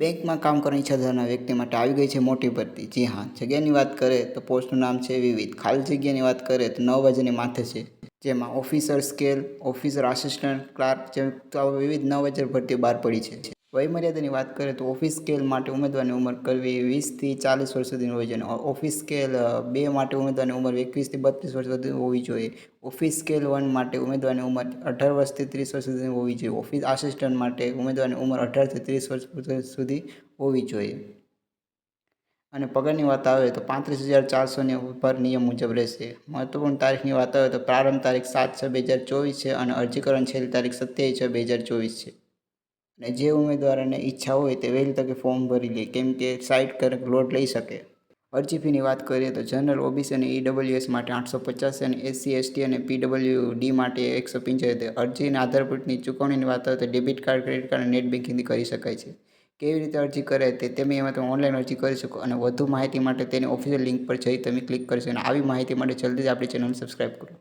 બેંકમાં કામ કરવાની ઈચ્છા ધરાવનાર વ્યક્તિ માટે આવી ગઈ છે મોટી ભરતી. જી હા, જગ્યાની વાત કરે તો પોસ્ટનું નામ છે વિવિધ. ખાલી જગ્યાની વાત કરે તો નવ વજની માથે છે. જેમાં officer, scale, officer, assistant, clerk જેમ વિવિધ નવ હજાર ભરતી બહાર પડી છે. વયમર્યાદાની વાત કરીએ તો ઓફિસ સ્કેલ માટે ઉમેદવારની ઉંમર કરવી વીસથી ચાલીસ વર્ષ સુધીની હોવી જોઈએ ઓફિસ સ્કેલ બે માટે ઉમેદવારની ઉંમર એકવીસથી બત્રીસ વર્ષ સુધી હોવી જોઈએ. ઓફિસ સ્કેલ વન માટે ઉમેદવારની ઉંમર અઢાર વર્ષથી ત્રીસ વર્ષ સુધીની હોવી જોઈએ. ઓફિસ આસિસ્ટન્ટ માટે ઉમેદવારની ઉંમર અઢારથી ત્રીસ વર્ષ સુધી હોવી જોઈએ. અને પગારની વાત આવે તો પાંત્રીસ હજાર ચારસોની ઉપર નિયમ મુજબ રહેશે. મહત્વપૂર્ણ તારીખની વાત આવે તો પ્રારંભ તારીખ સાત છ બે હજાર ચોવીસ છે અને અરજીકરણ છેલ્લી તારીખ સત્યાવીસ છ બે હજાર ચોવીસ છે. અને જે ઉમેદવારોને ઈચ્છા હોય તે વહેલી તકે ફોર્મ ભરી લે, કેમ કે સાઇટ કરેક લોડ લઈ શકે. અરજી ફીની વાત કરીએ તો જનરલ ઓબીસી અને ઈડબલ્યુએસ માટે આઠસો પચાસ અને એસસી, એસટી અને પીડબલ્યુ ડી માટે એકસો પંચોતેર. અરજીના આધારભૂતની ચૂકવણીની વાત આવે તો ડેબિટ કાર્ડ, ક્રેડિટ કાર્ડ અને નેટ બેન્કિંગથી કરી શકાય છે. કેવી રીતે અરજી કરે તે તમે એમાં તમે ઓનલાઈન અરજી કરી શકો અને વધુ માહિતી માટે તેની ઓફિશિયલ લિંક પર જઈ તમે ક્લિક કરી શકો અને આવી માહિતી માટે જલ્દી જ આપણી ચેનલ સબસ્ક્રાઈબ કરો.